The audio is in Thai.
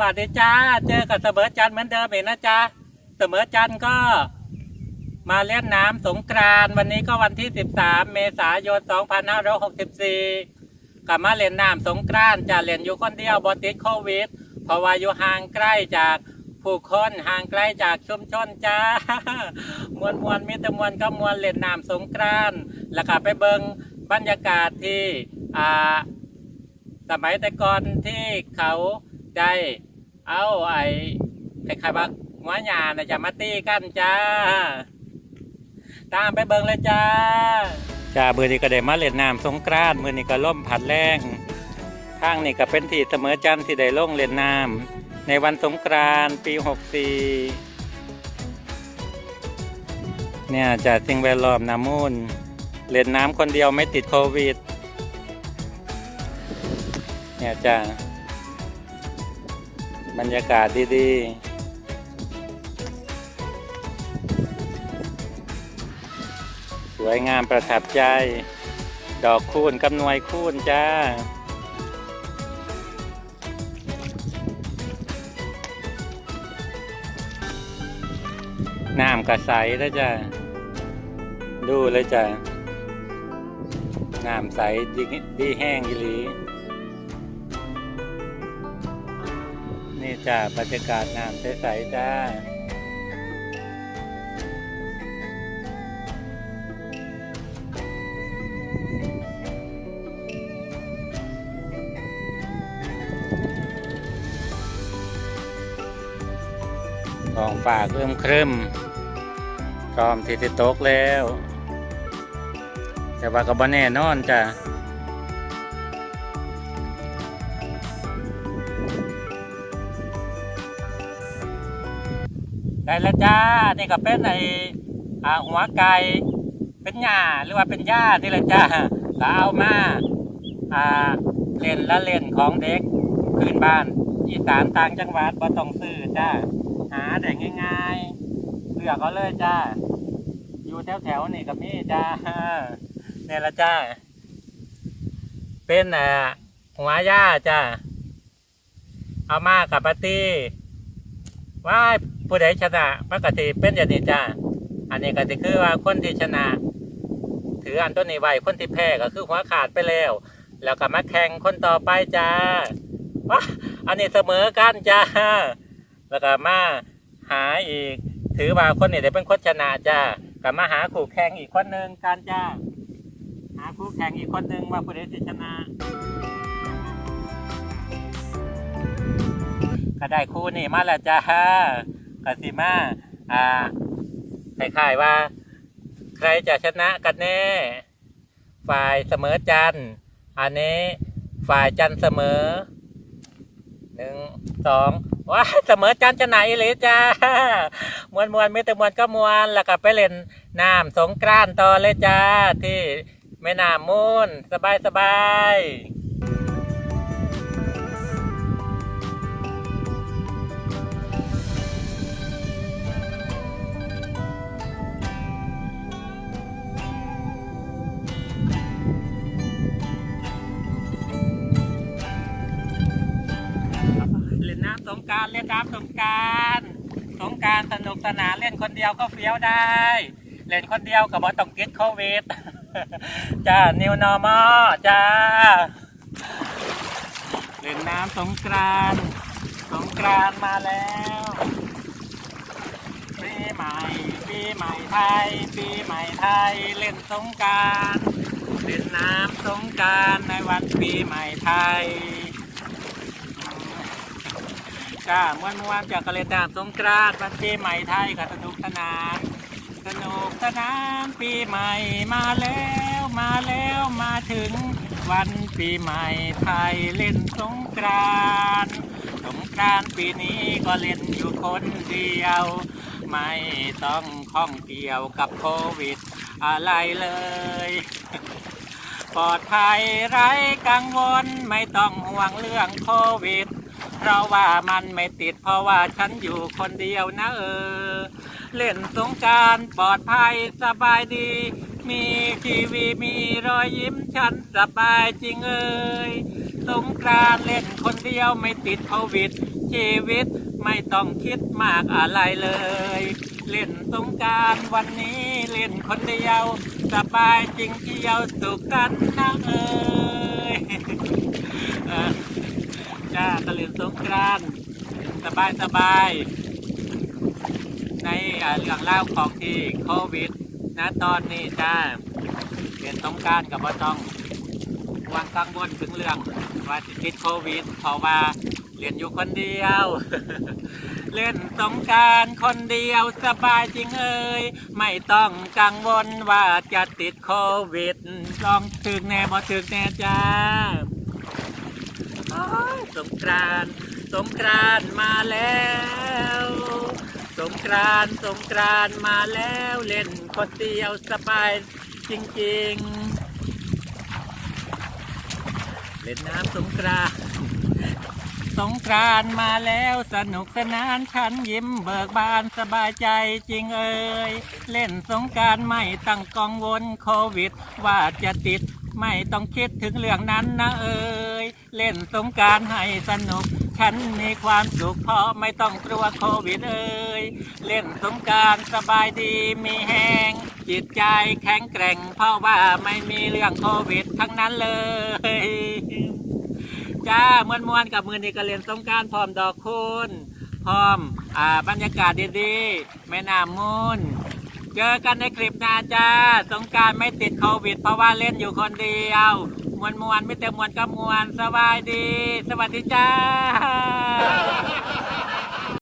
วัสดีจ้า เจอกับเสมอจันเหมือนเดิมเองนะจ๊ะเสมอจันก็มาเล่นน้ำสงกรานวันนี้ก็วันที่ 13 เมษายน 2564กลับมาเล่นน้ำสงกรานจะเล่นอยู่คนเดียวบอติดโควิด เพราะว่าอยู่ห่างใกล้จากผู้คนห่างไกลจากชุมชนจ้ามวนมวนๆมีแต่มวนก็มวนเล่นน้ำสงกรานแล้วก็ไปเบิงบรรยากาศที่อ่าสมัยแต่ก่อนที่เขาได้ เอาไอ้ใครบ้างหัวหยานะจะมาตีกันจ้า ตามไปเบิงเลยจ้า จ้ามือนี้ก็ได้มาเล่นน้ำสงกรานต์มือนี้ก็ล่มผัดแรงข้างนี่ก็เป็นที่เสมอจันทร์ที่ได้ลงเล่นน้ำในวันสงกรานต์ปี 64 เนี่ยจาสิ่งแวดล้อมนามูลเล่นน้ำคนเดียวไม่ติดโควิด เนี่ยจ้า บรรยากาศดีๆ สวยงามประทับใจ ดอกคูณกำนวยคูณจ้า น้ำกระใสแล้วจ้า ดูเลยจ้า น้ำใสดีดีแห้งอีหลี นี่จ้าบรรยากาศน้ำใสๆจ้าทองฟ้าเริ่มครึมพร้อมที่จะตกแล้ว แต่ว่าก็บ่แน่นอนจ้ะ ได้แล้วจ้า นี่ก็เป็นไอหัวไก่เป็นหญ้าหรือว่าเป็นหญ้าที่ละจ้าก็เอามาอ่าเล่นละเล่นของเด็กพื้นบ้านอีสานต่างจังหวัดบ่ต้องซื้อจ้า หาได้ง่ายๆเลือกเอาเลยจ้า อยู่แถวๆนี่กับนี่จ้าเนี่ยละจ้า เป็นอ่าหัวหญ้าจ้า เอามากับปาร์ตี้ว่า ผู้ใดชนะปกติเป็นอย่างนี้จ้าอันนี้ก็จะคือว่าคนที่ชนะ ถืออันต้นนี้ไว้คนที่แพ้ก็คือหัวขาดไปแล้ว แล้วก็มาแข่งคนต่อไปจ้าว้าอันนี้เสมอกันจ้าแล้วก็มาหาอีก ถือว่าคนนี้ได้เป็นคนชนะจ้าก็มาหาคู่แข่งอีกคนหนึ่งกันจ้าหาคู่แข่งอีกคนหนึ่งว่าผู้ใดจะชนะก็ได้คู่นี่มาแล้วจ้า กสิมาอ่าคล้ายๆว่า ใครจะชนะกันแน่ ฝ่ายเสมอจันอันนี้ฝ่ายจันเสมอหนึ่งสองว้าเสมอจันจะไหนเลยจ้ามวนมวนไม่แต่มวนก็มวนแล้วก็ไปเล่นน้ำสงกรานต์ต่อเลยจ้าที่แม่น้ำมูลสบายสบาย สงการเล่นน้ำสงการสงการสนุกสนานเล่นคนเดียวก็เฟี้ยวได้ เล่นคนเดียวกับบอต้องกิดโควิดจ้า นิวนอร์มอจ้า เล่นน้ำสงกรานสงกรานมาแล้วปีใหม่ปีใหม่ไทย ปีใหม่ไทยเล่นสงการเล่นน้ำสงการในวันปีใหม่ไทย จ้ามวนมวนจากกระเล่นน้ำสงกรานต์วันปีใหม่ไทยก็สนุกสนานสนุกสนานปีใหม่มาแล้วมาแล้วมาถึงวันปีใหม่ไทยเล่นสงกรานต์สงกรานต์ปีนี้ก็เล่นอยู่คนเดียว ไม่ต้องข้องเกี่ยวกับโควิด อะไรเลยปลอดภัยไร้กังวลไม่ต้องห่วงเรื่องโควิด เพราะว่ามันไม่ติดเพราะว่าฉันอยู่คนเดียวนะเออ เล่นสงการปลอดภัยสบายดี มีทีวีมีรอยยิ้มฉันสบายจริงเอ่ยสงกานต์เล่นคนเดียวไม่ติดโควิด ชีวิตไม่ต้องคิดมากอะไรเลย เล่นสงการวันนี้เล่นคนเดียว สบายจริงเที่ยวสุขกันนะเอ้ย จ้าก็เล่นสงกรานสบายสบาย ในเรื่องเล่าของที่โควิดนะตอนนี้จ้าเรียนสงกรารกับบ่ต้องวางกังวลถึงเรื่องว่าจะติดโควิดเพราะว่าเรียนอยู่คนเดียว เล่นสงการคนเดียวสบายจริงเอ่ยไม่ต้องกังวลว่าจะติดโควิดลองถึกแน่บ่ถึกแน่จ้า สงกรานสงกรานมาแล้ว สงกรานสงกรานมาแล้วเล่นคนเดียวสบายจริงๆ เล่นน้ำสงกรานสงกรานมาแล้วสนุกสนานฉันยิ้มเบิกบานสบายใจจริงเอ่ยเล่นสงกรารไม่ตั้งกังวลโควิด ว่าจะติดไม่ต้องคิดถึงเรื่องนั้นนะเอ่ย เล่นสงการให้สนุก ฉันมีความสุขเพราะไม่ต้องกลัวโควิดเอ่ยเล่นสงการสบายดีมีแหงจิตใจแข็งแกร่ง เพราะว่าไม่มีเรื่องโควิดทั้งนั้นเลยจ้ามวนมวนๆกับมือนี้ก็เล่นสงการพร้อมดอกคูณพร้อมอ่าบรรยากาศดีๆแม่น้ำมูลเจอกันในคลิปหน้าจ้าสงการไม่ติดโควิด เพราะว่าเล่นอยู่คนเดียว มวนมวนไม่เต็มมวนก็มวนสบายดี สวัสดีจ้า